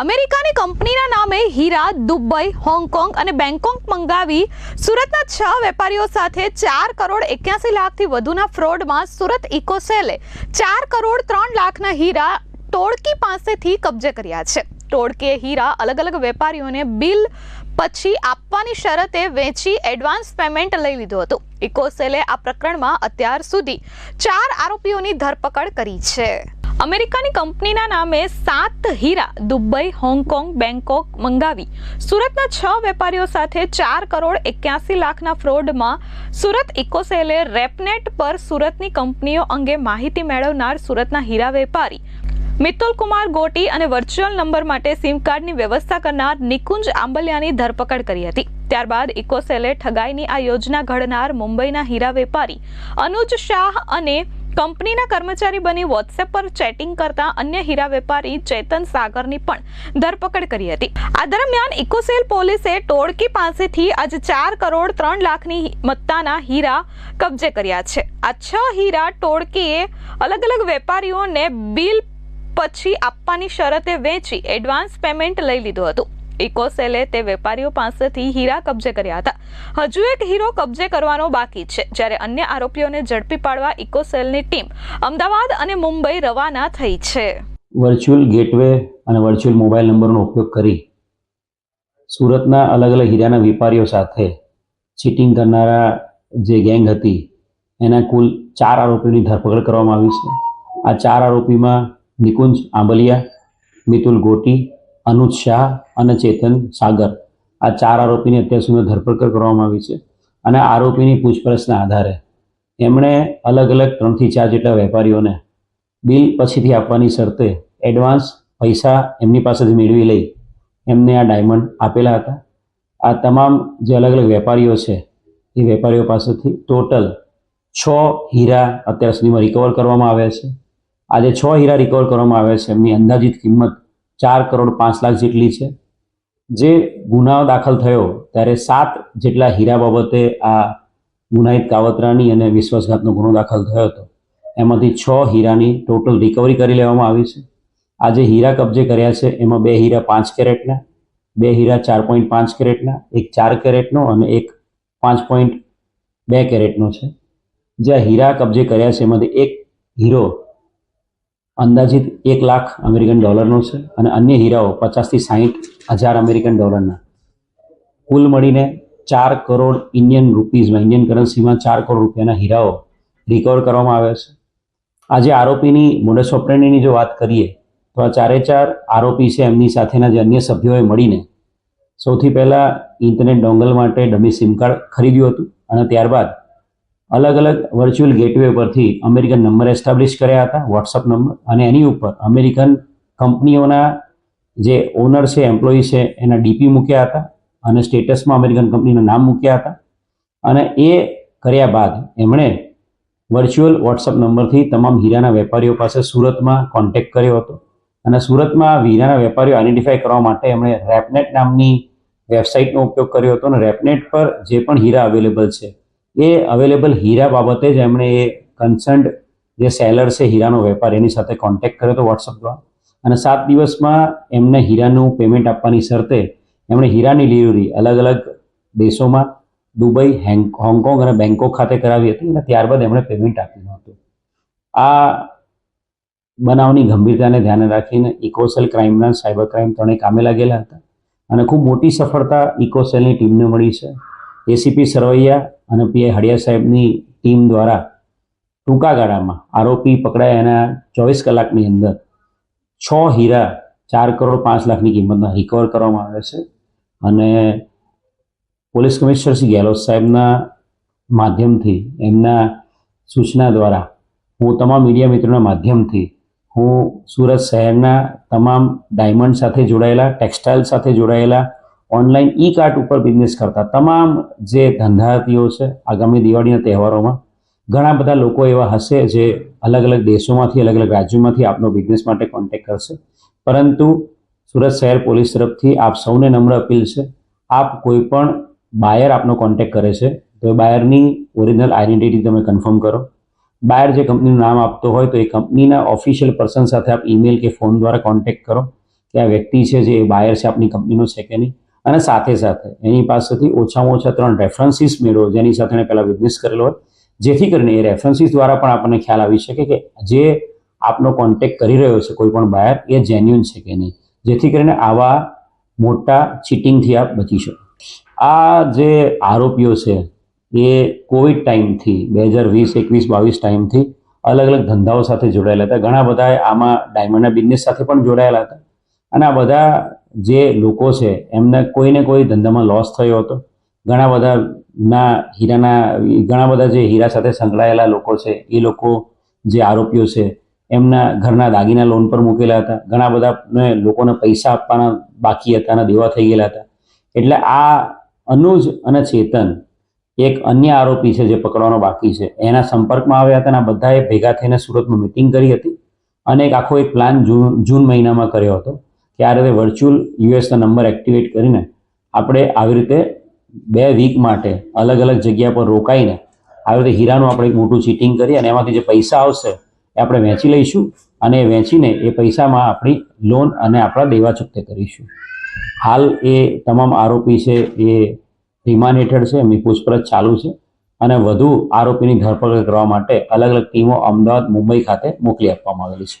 અમેરિકાની કંપનીના નામે હીરા, દુબઈ, હોંગકોંગ અને બેંકોક મંગાવી સુરતના છ વેપારીઓ સાથે ચાર કરોડ એક્યાસી લાખથી વધુના ફ્રોડમાં સુરત ઇકોસેલે ચાર કરોડ ત્રણ લાખના હીરા ટોળકી પાસેથી કબજે કર્યા છે. ટોળકીએ હીરા અલગ અલગ વેપારીઓને બિલ પછી આપવાની શરતે વેચી એડવાન્સ પેમેન્ટ લઈ લીધું હતું. ઇકોસેલે આ પ્રકરણમાં અત્યાર સુધી ચાર આરોપીઓની ધરપકડ કરી છે. અમેરિકાની કંપનીના નામે સાત હીરા દુબઈ, હોંગકોંગ બેંકોક મંગાવી. સુરતના છ વેપારીઓ સાથે ચાર કરોડ એક્યાસી લાખના ફ્રોડમાં સુરત ઇકોસેલે રેપનેટ પર સુરતની કંપનીઓ અંગે માહિતી મેળવનાર સુરતના હીરા વેપારી. મિતુલ કુમાર ગોટી અને વર્ચ્યુઅલ નંબર માટે સિમ કાર્ડની વ્યવસ્થા કરનાર નિકુંજ આંબલિયાની ધરપકડ કરી હતી. ત્યારબાદ ઇકોસેલે ઠગાઈની આ યોજના ઘડનાર મુંબઈના હીરા વેપારી અનુજ શાહ અને કંપનીના કર્મચારી બની વોટ્સએપ પર ચેટિંગ કરતા અન્ય હીરા વેપારી ચેતન સાગરની પણ ધરપકડ કરી હતી. આ દરમિયાન ઇકોસેલ પોલીસે ટોળકી પાસેથી આજે ચાર કરોડ ત્રણ લાખની મત્તાના હીરા કબજે કર્યા છે. આ છ હીરા ટોળકીએ અલગ અલગ વેપારીઓને બિલ પછી આપવાની શરતે વેચી એડવાન્સ પેમેન્ટ લઈ લીધું હતું. ઇકોસેલે તે વેપારીઓ પાસેથી હીરા કબજે કર્યા હતા. હજુ એક હીરો કબજે કરવાનો બાકી છે. જ્યારે અન્ય આરોપીઓને ઝડપી પાડવા ઇકોસેલની ટીમ અમદાવાદ અને મુંબઈ રવાના થઈ છે. વર્ચ્યુઅલ ગેટવે અને વર્ચ્યુઅલ મોબાઈલ નંબરનો ઉપયોગ કરી સુરતના અલગ અલગ હીરાના વેપારીઓ સાથે ચીટિંગ કરનારા જે ગેંગ હતી, એના કુલ ચાર આરોપીઓની ધરપકડ કરવામાં આવી છે. આ ચાર આરોપીમાં નિકુંજ આંબલિયા, મિતુલ ગોટી અનુજ શાહ અને ચેતન સાગર. આ ચાર આરોપીની અત્યાર સુધી ધરપકડ કરવામાં આવી છે અને આરોપીની પૂછપરછના આધારે એમણે અલગ અલગ ત્રણથી ચાર જેટલા વેપારીઓને બિલ પછીથી આપવાની શરતે એડવાન્સ પૈસા એમની પાસેથી મેળવી લઈ એમને આ ડાયમંડ આપેલા હતા. આ તમામ જે અલગ અલગ વેપારીઓ છે એ વેપારીઓ પાસેથી ટોટલ છ હીરા અત્યાર સુધીમાં રિકવર કરવામાં આવ્યા છે. આજે છ હીરા રિકવર કરવામાં આવ્યા છે. એમની અંદાજિત કિંમત ચાર કરોડ પાંચ લાખ જેટલી છે. જે ગુનાઓ દાખલ થયો, ત્યારે સાત જેટલા હીરા બાબતે આ ગુનાહિત કાવતરાની અને વિશ્વાસઘાતનો ગુનો દાખલ થયો હતો. એમાંથી છ હીરાની ટોટલ રિકવરી કરી લેવામાં આવી છે. આ જે હીરા કબજે કર્યા છે, એમાં બે હીરા પાંચ કેરેટના, બે હીરા ચાર પોઈન્ટ પાંચ કેરેટના, એક ચાર કેરેટનો અને એક પાંચ પોઈન્ટ બે કેરેટનો છે. જે હીરા કબજે કર્યા છે, એમાંથી એક હીરો અંદાજિત એક લાખ અમેરિકન ડોલરનો છે અને અન્ય હીરાઓ પચાસથી સાહીઠ હજાર અમેરિકન ડોલરના. કુલ મળીને ચાર કરોડ ઇન્ડિયન રૂપીઝમાં, ઇન્ડિયન કરન્સીમાં ચાર કરોડ રૂપિયાના હીરાઓ રિકવર કરવામાં આવ્યા છે. આજે આરોપીની મોડસ ઓપરેન્ડીની જો વાત કરીએ, તો આ ચારે ચાર આરોપી છે, એમની સાથેના જે અન્ય સભ્યોએ મળીને સૌથી પહેલાં ઇન્ટરનેટ ડોંગલ માટે ડમી સિમ કાર્ડ ખરીદ્યું હતું અને ત્યારબાદ અલગ અલગ વર્ચ્યુઅલ ગેટવે પરથી અમેરિકન નંબર એસ્ટાબ્લિશ કર્યા હતા વોટ્સઅપ નંબર અને એની ઉપર અમેરિકન કંપનીઓના જે ઓનર છે એમ્પ્લોયી છે, એના ડીપી મૂક્યા હતા અને સ્ટેટસમાં અમેરિકન કંપનીના નામ મૂક્યા હતા. અને એ કર્યા બાદ એમણે વર્ચ્યુઅલ વોટ્સઅપ નંબરથી તમામ હીરાના વેપારીઓ પાસે સુરતમાં કોન્ટેક્ટ કર્યો હતો. અને સુરતમાં હીરાના વેપારીઓ આઈડેન્ટિફાય કરવા માટે એમણે રેપનેટ નામની વેબસાઇટનો ઉપયોગ કર્યો હતો અને રેપનેટ પર જે પણ હીરા અવેલેબલ છે એ અવેલેબલ હીરા બાબતે જ એમણે એ કન્સર્ન્ડ જે સેલર છે હીરાનો વેપાર, એની સાથે કોન્ટેક્ટ કર્યો હતો વોટ્સઅપ દ્વારા. અને સાત દિવસમાં એમને હીરાનું પેમેન્ટ આપવાની શરતે એમણે હીરાની ડિલિવરી અલગ અલગ દેશોમાં, દુબઈ, હેંગ, હોંગકોંગ અને બેંકોક ખાતે કરાવી હતી અને ત્યારબાદ એમણે પેમેન્ટ આપ્યું હતું આ બનાવની ગંભીરતાને ધ્યાને રાખીને ઇકોસેલ ક્રાઇમના, સાયબર ક્રાઇમ ત્રણેય કામે લાગેલા હતા. અને ખૂબ મોટી સફળતા ઇકોસેલની ટીમને મળી છે. એસીપી સરવૈયા અને પીઆઈ હડિયા સાહેબની ટીમ દ્વારા ટૂંકા ગાળામાં આરોપી પકડાયા એના ચોવીસ કલાકની અંદર. છ હીરા, ચાર કરોડ પાંચ લાખની કિંમતના રિકવર કરવામાં આવે છે. અને પોલીસ કમિશનર શ્રી ગેહલોત સાહેબના માધ્યમથી એમના સૂચના દ્વારા હું તમામ મીડિયા મિત્રોના માધ્યમથી હું સુરત શહેરના તમામ ડાયમંડ સાથે જોડાયેલા, ટેક્સટાઇલ સાથે જોડાયેલા ઓનલાઈન ઈ કાર્ટ ઉપર બિઝનેસ કરતા તમામ જે ધંધાર્થીઓ છે, આગામી દિવાળીના તહેવારોમાં, ઘણા બધા લોકો એવા હશે જે અલગ અલગ દેશોમાંથી અલગ અલગ રાજ્યોમાંથી આપનો બિઝનેસ માટે કોન્ટેક્ટ કરશે. પરંતુ સુરત શહેર પોલીસ તરફથી આપ સૌને નમ્ર અપીલ છે, આપ કોઈ પણ બાયર આપનો કોન્ટેક્ટ કરે છે, તો એ બાયરની ઓરિજિનલ આઈડેન્ટિટી તમે કન્ફર્મ કરો. બાયર જે કંપનીનું નામ આપતો હોય, તો એ કંપનીના ઓફિશિયલ પર્સન સાથે આપ ઈમેલ કે ફોન દ્વારા કોન્ટેક્ટ કરો કે આ વ્યક્તિ છે જે બાયર છે, આપની કંપનીનો છે કે નહીં. અને સાથે સાથે એની પાસેથી ઓછામાં ઓછા ત્રણ રેફરન્સીસ મેળવો, જેની સાથે એણે પહેલાં બિઝનેસ કરેલો હોય. જેથી કરીને એ રેફરન્સીસ દ્વારા પણ આપણને ખ્યાલ આવી શકે કે જે આપનો કોન્ટેક્ટ કરી રહ્યો છે, કોઈ પણ બાયર એ જેન્યુન છે કે નહીં. જેથી કરીને આવા મોટા ચીટિંગથી આપ બચી શકો. આ જે આરોપીઓ છે, એ કોવિડ ટાઈમથી બે હજાર વીસ, એકવીસ, બાવીસ ટાઈમથી અલગ અલગ ધંધાઓ સાથે જોડાયેલા હતા. ઘણા બધા આમાં ડાયમંડના બિઝનેસ સાથે પણ જોડાયેલા હતા. અને આ બધા જે લોકો છે, એમને કોઈને કોઈ ધંધામાં લોસ થયો હતો. ઘણા બધા ના હીરાના, ઘણા બધા જે હીરા સાથે સંકળાયેલા લોકો છે, એ લોકો જે આરોપીઓ છે, એમના ઘરના દાગીના લોન પર મૂકેલા હતા. ઘણા બધા લોકોને પૈસા આપવાના બાકી હતા અને દેવા થઈ ગયેલા હતા. એટલે આ અનુજ અને ચેતન એક અન્ય આરોપી છે જે પકડવાનો બાકી છે. એના સંપર્કમાં આવ્યા હતા અને બધાએ ભેગા થઈને સુરતમાં મિટિંગ કરી હતી અને એક આખો એક પ્લાન જૂન જૂન મહિનામાં કર્યો હતો. કે આ રીતે વર્ચ્યુઅલ યુએસના નંબર એક્ટિવેટ કરીને આપણે આવી રીતે બે વીક માટે અલગ અલગ જગ્યા પર રોકાઈને આવી રીતે હીરાનું આપણે એક મોટું ચીટિંગ કરી અને એમાંથી જે પૈસા આવશે એ આપણે વેચી લઈશું અને એ વેચીને એ પૈસામાં આપણી લોન અને આપણા દેવા ચૂકતે કરીશું. હાલ એ તમામ આરોપી છે એ રિમાન્ડ હેઠળ છે, એમની પૂછપરછ ચાલુ છે અને વધુ આરોપીની ધરપકડ કરવા માટે અલગ અલગ ટીમો અમદાવાદ, મુંબઈ ખાતે મોકલી આપવામાં આવેલી છે.